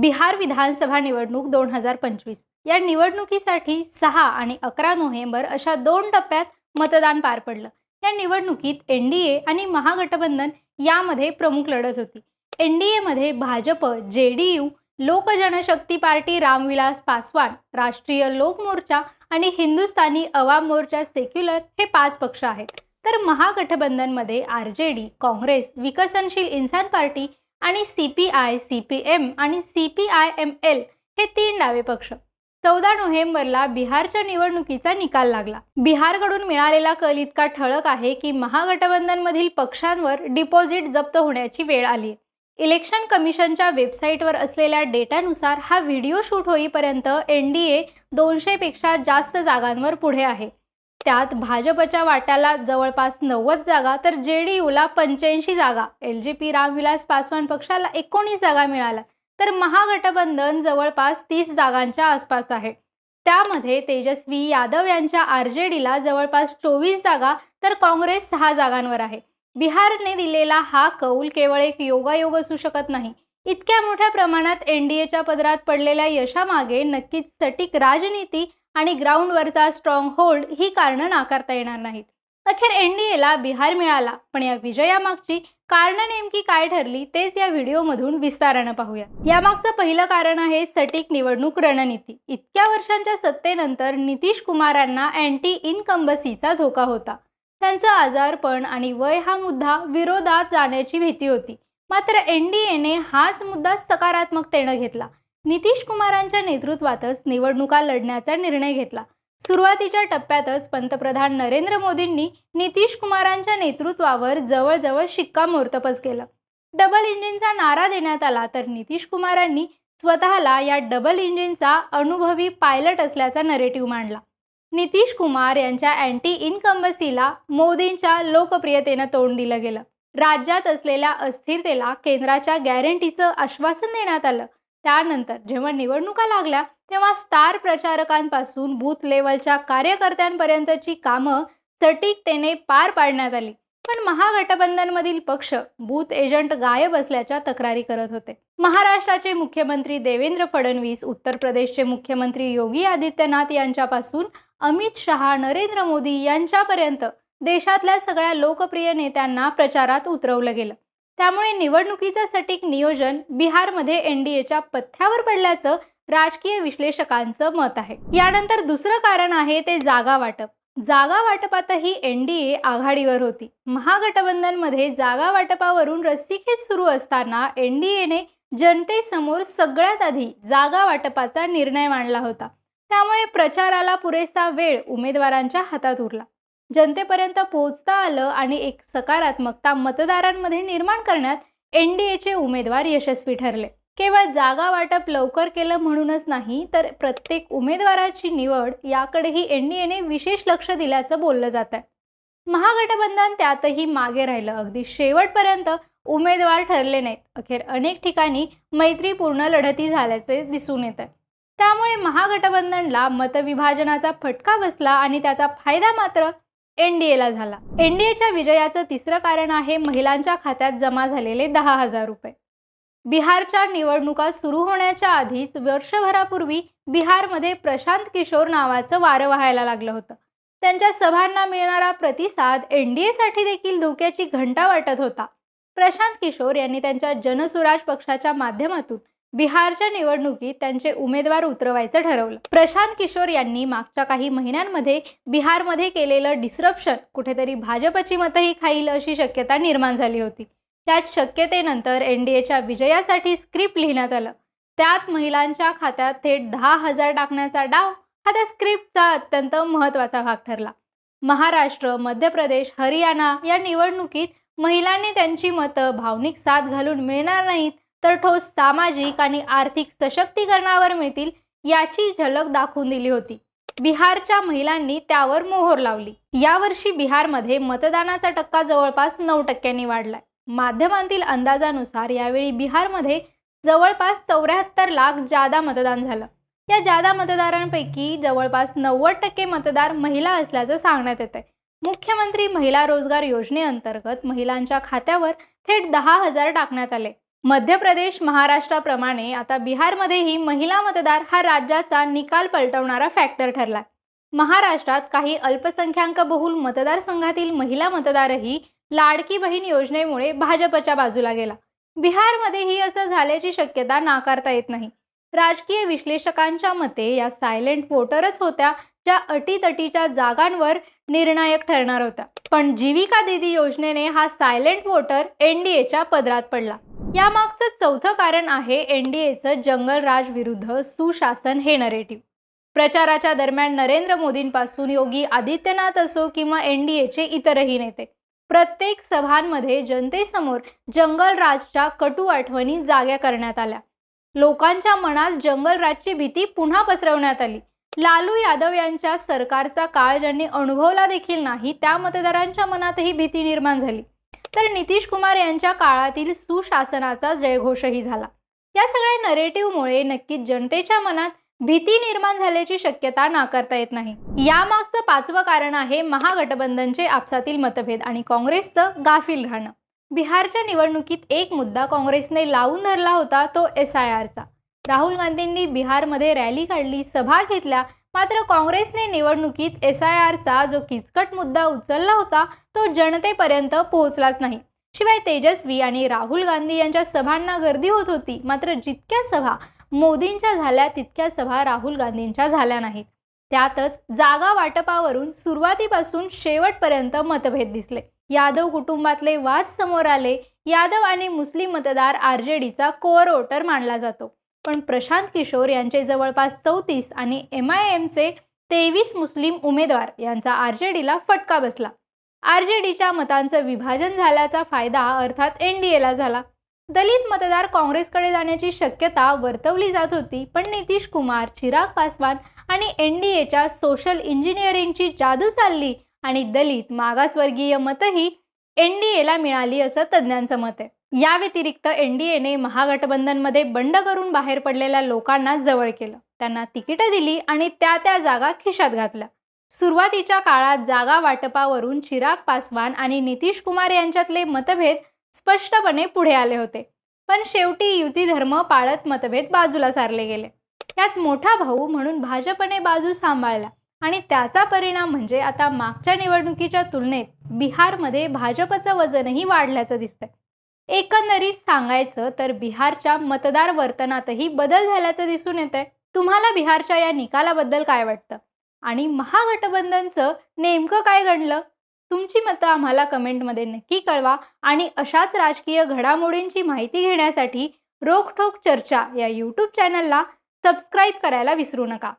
बिहार विधानसभा निवडणूक दोन हजार पंचवीस. या निवडणुकीसाठी सहा आणि अकरा नोव्हेंबर अशा दोन टप्प्यात मतदान पार पडलं. या निवडणुकीत एन डी ए आणि महागठबंधन यामध्ये प्रमुख लढत होती. एन डी एमध्ये भाजप जे डी यू लोक जनशक्ती पार्टी रामविलास पासवान राष्ट्रीय लोक मोर्चा आणि हिंदुस्थानी अवाम मोर्चा सेक्युलर हे पाच पक्ष आहेत. तर महागठबंधनमध्ये R J D Congress Vikassheel Insaan party आणि C P I C P M आणि C P I M L हे तीन डावे पक्ष. चौदा नोव्हेंबरला बिहारच्या निवडणुकीचा निकाल लागला. बिहारकडून मिळालेला कल इतका ठळक आहे की महागठबंधनमधील पक्षांवर डिपॉझिट जप्त होण्याची वेळ आली इलेक्शन कमिशनच्या वेबसाईटवर असलेल्या डेटानुसार हा व्हिडिओ शूट होईपर्यंत एन डी ए दोनशेपेक्षा जास्त जागांवर पुढे आहे. त्यात भाजपच्या वाट्याला जवळपास नव्वद जागा तर जे डी यूला पंच्याऐंशी जागा. L J P Ramvilas Paswan पक्षाला एकोणीस जागा मिळाल्या तर महागठबंधन जवळपास तीस जागांच्या आसपास आहे. त्यामध्ये तेजस्वी यादव यांच्या आर जे डीला जवळपास चोवीस जागा तर काँग्रेस सहा जागांवर आहे. बिहारने दिलेला हा कौल केवळ एक योगायोग असू शकत नाही. इतक्या मोठ्या प्रमाणात एन डी एच्या पदरात पडलेल्या यशामागे नक्कीच सटीक राजनीती आणि ग्राउंडवरचा स्ट्रॉंग होल्ड ही कारणं नाकारता येणार नाहीत. अखेर एनडीएला बिहार मिळाला पण या विजयामागची कारणं नेमकी काय ठरली तेच या व्हिडिओमधून विस्तारानं पाहूया यामागचं पहिलं कारण आहे सटीक निवडणूक रणनीती. इतक्या वर्षांच्या सत्तेनंतर नितीश कुमारांना अँटी इनकंबसीचा धोका होता. त्यांचं आजारपण आणि वय हा मुद्दा विरोधात जाण्याची भीती होती. मात्र एनडीएने हाच मुद्दा सकारात्मकतेनं घेतला. नितीश कुमारांच्या नेतृत्वातच निवडणुका लढण्याचा निर्णय घेतला. सुरुवातीच्या टप्प्यातच पंतप्रधान नरेंद्र मोदींनी नितीश कुमारांच्या नेतृत्वावर जवळजवळ शिक्कामोर्तबच केलं. डबल इंजिनचा नारा देण्यात आला तर नितीश कुमारांनी स्वतःला या डबल इंजिनचा अनुभवी पायलट असल्याचा नरेटिव्ह मांडला. नितीश कुमार यांच्या अँटी इनकम्बसीला मोदींच्या लोकप्रियतेनं तोंड दिलं गेलं. राज्यात असलेल्या अस्थिरतेला केंद्राच्या गॅरंटीचं आश्वासन देण्यात आलं. त्यानंतर जेव्हा निवडणुका लागल्या तेव्हा स्टार प्रचारकांपासून बूथ लेवलच्या कार्यकर्त्यांपर्यंतची कामं सटीकतेने पार पाडण्यात आली. पण महागठबंधनमधील पक्ष बूथ एजंट गायब असल्याच्या तक्रारी करत होते. महाराष्ट्राचे मुख्यमंत्री देवेंद्र फडणवीस उत्तर प्रदेशचे मुख्यमंत्री योगी आदित्यनाथ यांच्यापासून अमित शहा नरेंद्र मोदी यांच्यापर्यंत देशातल्या सगळ्या लोकप्रिय नेत्यांना प्रचारात उतरवलं गेलं. त्यामुळे निवडणुकीचं सटीक नियोजन बिहारमध्ये एनडीएच्या पथ्यावर पडल्याचं राजकीय विश्लेषकांचं मत आहे. यानंतर दुसरं कारण आहे ते जागा वाटप. जागा वाटपातही एनडीए आघाडीवर होती. महागठबंधनमध्ये जागा वाटपावरून रस्सीखेच सुरू असताना एनडीएने जनतेसमोर सगळ्यात आधी जागा वाटपाचा निर्णय मांडला होता. त्यामुळे प्रचाराला पुरेसा वेळ उमेदवारांच्या हातात उरला. जनतेपर्यंत पोहोचता आलं आणि एक सकारात्मकता मतदारांमध्ये निर्माण करण्यात एन डी एचे उमेदवार यशस्वी ठरले. केवळ जागा वाटप लवकर केलं म्हणूनच नाही तर प्रत्येक उमेदवाराची निवड याकडेही एन डी एने विशेष लक्ष दिल्याचं बोललं जात आहे महागठबंधन त्यातही मागे राहिलं. अगदी शेवटपर्यंत उमेदवार ठरले नाहीत. अखेर अनेक ठिकाणी मैत्रीपूर्ण लढती झाल्याचे दिसून येत आहे त्यामुळे महागठबंधनला मतविभाजनाचा फटका बसला आणि त्याचा फायदा मात्र एनडीएला झाला. एनडीएच्या विजयाचं तिसरं कारण आहे महिलांच्या खात्यात जमा झालेले दहा हजार रुपये. बिहारच्या निवडणुका सुरू होण्याच्या आधीच वर्षभरापूर्वी बिहारमध्ये प्रशांत किशोर नावाचं वारं व्हायला लागलं होतं. त्यांच्या सभांना मिळणारा प्रतिसाद एनडीएसाठी देखील धोक्याची घंटा वाटत होता. प्रशांत किशोर यांनी त्यांच्या जनसुराज पक्षाच्या माध्यमातून बिहारच्या निवडणुकीत त्यांचे उमेदवार उतरवायचं ठरवलं. प्रशांत किशोर यांनी मागच्या काही महिन्यांमध्ये बिहारमध्ये केलेलं डिसरप्शन कुठेतरी भाजपची मतही खाईल अशी शक्यता निर्माण झाली होती. त्याच शक्यतेनंतर एन डी एच्या विजयासाठी स्क्रिप्ट लिहिण्यात आलं. त्यात महिलांच्या खात्यात थेट दहा हजार टाकण्याचा डाव हा त्या स्क्रिप्टचा अत्यंत महत्त्वाचा भाग ठरला. महाराष्ट्र मध्य प्रदेश हरियाणा या निवडणुकीत महिलांनी त्यांची मतं भावनिक साथ घालून मिळणार नाहीत तर ठोस सामाजिक आणि आर्थिक सशक्तीकरणावर मिळतील याची झलक दाखवून दिली होती. बिहारच्या महिलांनी त्यावर मोहोर लावली. यावर्षी बिहारमध्ये मतदानाचा टक्का जवळपास नऊ टक्क्यांनी वाढलाय. माध्यमांतील अंदाजानुसार यावेळी बिहारमध्ये जवळपास चौऱ्याहत्तर लाख जादा मतदान झालं. या जादा मतदारांपैकी जवळपास नव्वद टक्के मतदार महिला असल्याचं सांगण्यात येत आहे मुख्यमंत्री महिला रोजगार योजनेअंतर्गत महिलांच्या खात्यावर थेट दहा हजार टाकण्यात आले. मध्य प्रदेश महाराष्ट्राप्रमाणे आता बिहारमध्येही महिला मतदार हा राज्याचा निकाल पलटवणारा फॅक्टर ठरला महाराष्ट्रात काही अल्पसंख्याक बहुल मतदारसंघातील महिला मतदारही लाडकी बहीण योजनेमुळे भाजपच्या बाजूला गेला. बिहारमध्येही असं झाल्याची शक्यता नाकारता येत नाही. राजकीय विश्लेषकांच्या मते या सायलेंट वोटरच होत्या ज्या अटीतटीच्या जागांवर निर्णायक ठरणार होत्या. पण जीविका दिदी योजनेने हा सायलेंट वोटर एनडीएच्या पदरात पडला. यामागचं चौथं कारण आहे एनडीएचं जंगल राज विरुद्ध सुशासन हे नरेटिव्ह प्रचाराच्या दरम्यान नरेंद्र मोदींपासून योगी आदित्यनाथ असो किंवा एनडीएचे इतरही नेते प्रत्येक सभांमध्ये जनतेसमोर जंगल राजच्या कटू आठवणी जाग्या करण्यात आल्या. लोकांच्या मनात जंगल राजची भीती पुन्हा पसरवण्यात आली. लालू यादव यांच्या सरकारचा काळ ज्यांनी अनुभवला देखील नाही त्या मतदारांच्या मनातही भीती निर्माण झाली. तर नितीश कुमार यांच्या काळातील सुशासनाचा जयघोषही झाला. या सगळ्या नरेटिव्हमुळे नक्कीच जनतेच्या मनात भीती निर्माण झाल्याची शक्यता नाकारता येत नाही. यामागचं पाचवं कारण आहे महागठबंधनचे आपसातील मतभेद आणि काँग्रेसचं गाफील राहणं. बिहारच्या निवडणुकीत एक मुद्दा काँग्रेसने लावून धरला होता तो एस आय आरचा राहुल गांधींनी बिहारमध्ये रॅली काढली सभा घेतल्या मात्र काँग्रेसने निवडणुकीत एस आय आरचा जो किचकट मुद्दा उचलला होता तो जनतेपर्यंत पोहोचलाच नाही. शिवाय तेजस्वी आणि राहुल गांधी यांच्या सभांना गर्दी होत होती मात्र जितक्या सभा मोदींच्या झाल्या तितक्या सभा राहुल गांधींच्या झाल्या नाहीत. त्यातच जागा वाटपावरून सुरुवातीपासून शेवटपर्यंत मतभेद दिसले. यादव कुटुंबातले वाद समोर आले यादव आणि मुस्लिम मतदार आर जे डीचा कोअर वोटर मानला जातो. पण प्रशांत किशोर यांचे जवळपास चौतीस आणि एम आय एमचे तेवीस मुस्लिम उमेदवार यांचा आर जे डीला फटका बसला. आर जे डीच्या मतांचं विभाजन झाल्याचा फायदा अर्थात एन डी एला झाला. दलित मतदार काँग्रेसकडे जाण्याची शक्यता वर्तवली जात होती पण नितीश कुमार चिराग पासवान आणि एन डी एच्या सोशल इंजिनिअरिंगची जादू चालली आणि दलित मागासवर्गीय मतही एन डी एला मिळाली असं तज्ज्ञांचं मत आहे. या व्यतिरिक्त एनडीएने महागठबंधनमध्ये बंड करून बाहेर पडलेल्या लोकांना जवळ केलं. त्यांना तिकीटं दिली आणि त्या त्या जागा खिशात घातल्या. सुरुवातीच्या काळात जागा वाटपावरून चिराग पासवान आणि नितीश कुमार यांच्यातले मतभेद स्पष्टपणे पुढे आले होते. पण शेवटी युती धर्म पाळत मतभेद बाजूला सारले गेले. यात मोठा भाऊ म्हणून भाजपने बाजू सांभाळला आणि त्याचा परिणाम म्हणजे आता मागच्या निवडणुकीच्या तुलनेत बिहारमध्ये भाजपचं वजनही वाढल्याचं दिसतंय. एकंदरीत सांगायचं तर बिहारच्या मतदार वर्तनातही बदल झाल्याचं दिसून येतंय. तुम्हाला बिहारच्या या निकालाबद्दल काय वाटतं? आणि महागठबंधनचं नेमकं काय घडलं? तुमची मतं आम्हाला कमेंटमध्ये नक्की कळवा आणि अशाच राजकीय घडामोडींची माहिती घेण्यासाठी रोखठोक चर्चा या यूट्यूब चॅनलला सबस्क्राईब करायला विसरू नका.